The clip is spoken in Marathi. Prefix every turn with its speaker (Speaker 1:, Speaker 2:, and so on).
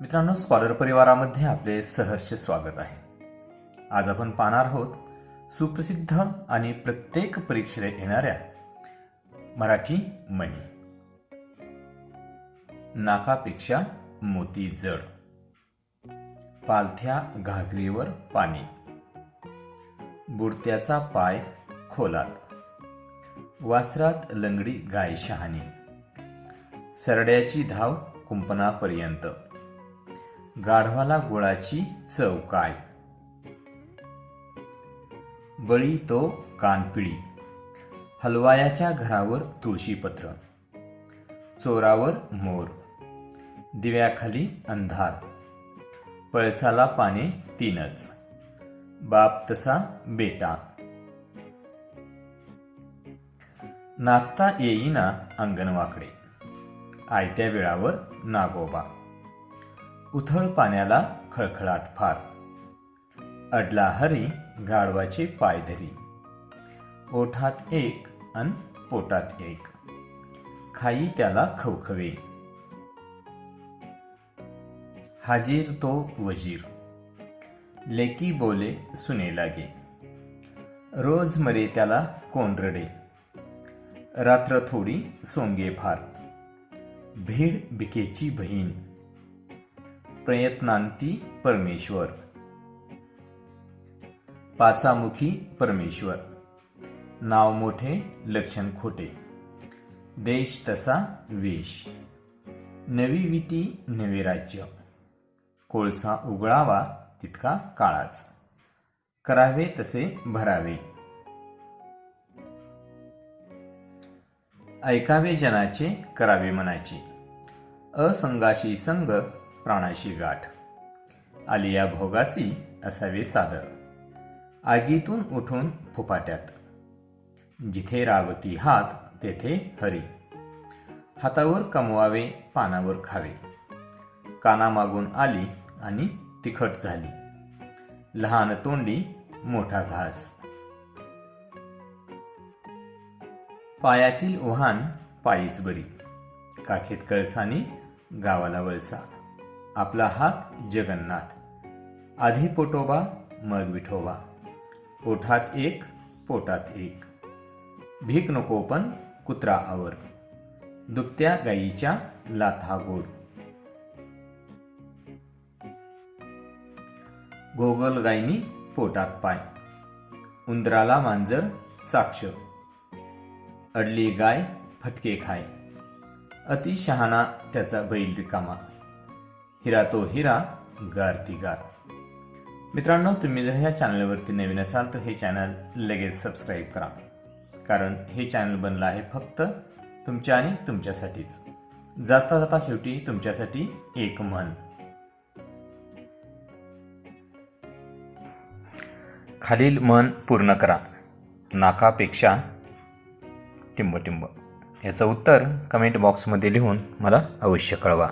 Speaker 1: मित्रांनो स्कॉलर परिवारामध्ये आपले सहर्ष स्वागत आहे. आज आपण पाहणार आहोत सुप्रसिद्ध आणि प्रत्येक परीक्षेला येणाऱ्या मराठी म्हणी नाकापेक्षा मोती जड. पालथ्या घागरीवर पाणी. बुडत्याचा पाय खोलात. वासरात लंगडी गाय शहाणी. सरड्याची धाव कुंपणापर्यंत. गाढवाला गुळाची चव काय? बळी तो कानपिळी. हलवायाच्या घरावर तुळशीपत्र. चोरावर मोर. दिव्याखाली अंधार. पळसाला पाने तीनच. बाप तसा बेटा. नाचता येईना अंगणवाकडे. आयत्या वेळावर नागोबा. उथळ पाण्याला खळखळाट फार. अडला हरी गाढवाचे पाय धरी ओठात एक अन पोटात एक. खाई त्याला खवखवे. हाजीर तो वजीर. लेकी बोले सुने लागे. रोज मरे त्याला कोंडरडे. रात्र थोडी सोंगे फार. भीड बिकेची बहीण. प्रयत्नांती परमेश्वर. पाचामुखी परमेश्वर. नाव मोठे लक्षण खोटे. देश तसा वेश. नवी विती नवे राज्य. कोळसा उगळावा तितका काळाच. करावे तसे भरावे. ऐकावे जनाचे करावे मनाचे. असंगाशी संग प्राणाशी गाठ. आलिया भोगासी असावे सादर. आगीतून उठून फुपाट्यात जिथे रावती हात तेथे हरी. हातावर कमवावे पानावर खावे. कानामागून आली आणि तिखट झाली. लहान तोंडी मोठा घास. पायातील ओहान पायीच बरी. काखेत कळसानी गावाला वळसा. आपला हात जगन्नाथ. आधी पोटोबा मग विठोबा. ओठात एक पोटात एक. भीक नको पण कुत्रा आवर. दुभत्या गाईच्या लाथा गोड. गोगल गायनी पोटात पाय. उंदराला मांजर साक्ष. अडली गाय फटके खाय. अति शहाणा त्याचा बैल रिकामा. हिरा तो हिरा गार ती गार. मित्रांनो तुम्ही जर ह्या चॅनलवरती नवीन असाल तर हे चॅनल लगेच सबस्क्राईब करा. कारण हे चॅनल बनलं आहे फक्त तुमच्या आणि तुमच्यासाठीच. जाता जाता शेवटी तुमच्यासाठी एक म्हण. खालील मन पूर्ण करा. नाकापेक्षा टिंब टिंब. याचं उत्तर कमेंट बॉक्समध्ये लिहून मला अवश्य कळवा.